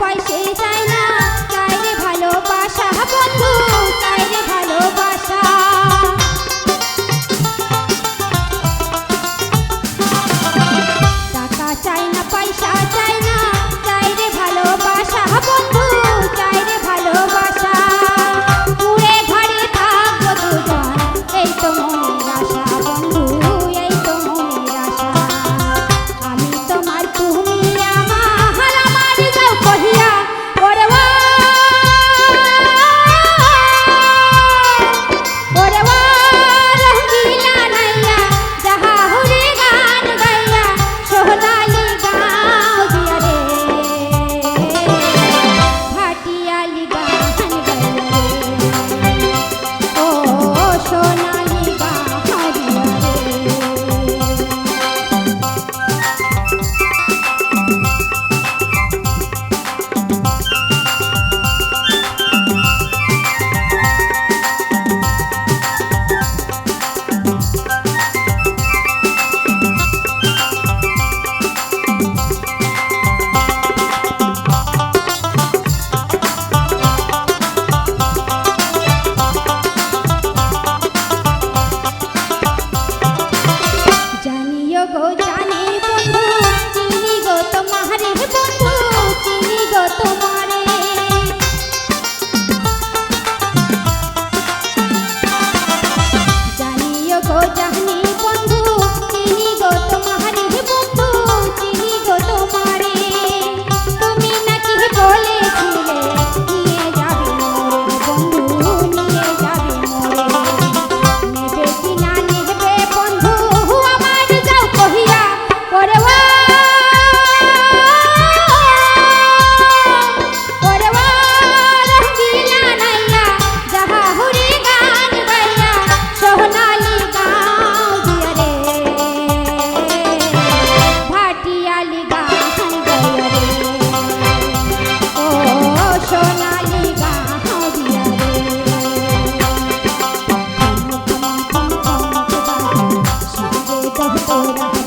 পয়সে চাই না। চায় রে ভালোবাসা বন্ধু চায় ভালোবাসা তোরা